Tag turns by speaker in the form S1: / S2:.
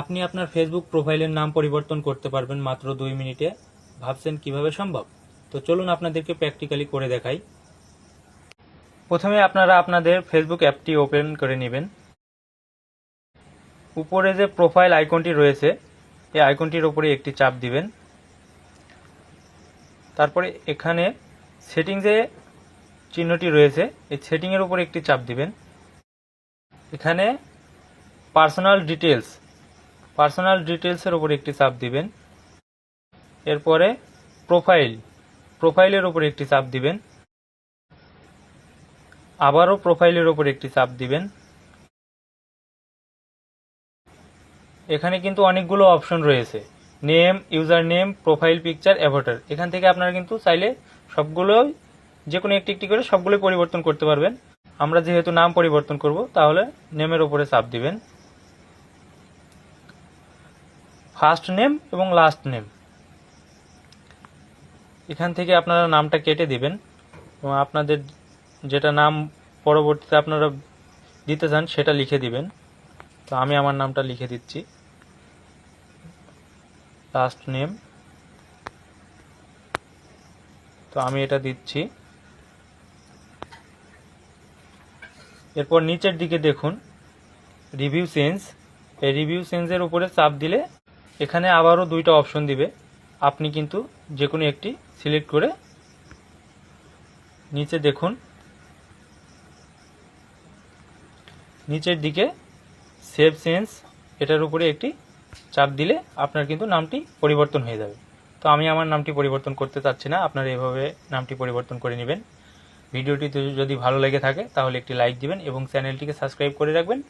S1: আপনি আপনার ফেসবুক প্রোফাইলের নাম পরিবর্তন করতে পারবেন মাত্র দুই মিনিটে। ভাবছেন কীভাবে সম্ভব? তো চলুন আপনাদেরকে প্র্যাকটিক্যালি করে দেখাই। প্রথমে আপনারা আপনাদের ফেসবুক অ্যাপটি ওপেন করে নেবেন। উপরে যে প্রোফাইল আইকনটি রয়েছে, এই আইকনটির ওপরে একটি চাপ দিবেন। তারপরে এখানে সেটিং যে চিহ্নটি রয়েছে, এই সেটিংয়ের উপরে একটি চাপ দিবেন। এখানে পার্সোনাল ডিটেলস পার্সোনাল ডিটেলসের উপরে একটি চাপ দিবেন। এরপরে প্রোফাইল প্রোফাইলের উপরে একটি চাপ দিবেন। আবারও প্রোফাইলের উপর একটি চাপ দিবেন। এখানে কিন্তু অনেকগুলো অপশন রয়েছে। Name user name profile picture avatar এখান থেকে আপনারা কিন্তু চাইলে সবগুলোই যে কোনো একটি একটি করে সবগুলোই পরিবর্তন করতে পারবেন। আমরা যেহেতু নাম পরিবর্তন করব, তাহলে নেমের উপরে চাপ দিবেন। ফার্স্ট নেম এবং লাস্ট নেম। এখান থেকে আপনারা নামটা কেটে দিবেন এবং আপনাদের যেটা নাম পরবর্তীতে আপনারা দিতে চান সেটা লিখে দিবেন। তো আমি আমার নামটা লিখে দিচ্ছি। Last name. তো আমি এটা দিচ্ছি। এরপর নিচের দিকে দেখুন। Review change. এই রিভিউ চেঞ্জের উপরে চাপ দিলে এখানে আবারও দুইটা অপশন দিবে। আপনি কিন্তু যে কোনো একটি সিলেক্ট করে নিচে দেখুন। নিচের দিকে সেভ সেন্স এটার উপরে একটি চাপ দিলে আপনার কিন্তু নামটি পরিবর্তন হয়ে যাবে। তো আমি আমার নামটি পরিবর্তন করতে চাচ্ছি না, আপনারা এভাবে নামটি পরিবর্তন করে নেবেন। ভিডিওটি যদি ভালো লেগে থাকে, তাহলে একটি লাইক দিবেন এবং চ্যানেলটিকে সাবস্ক্রাইব করে রাখবেন।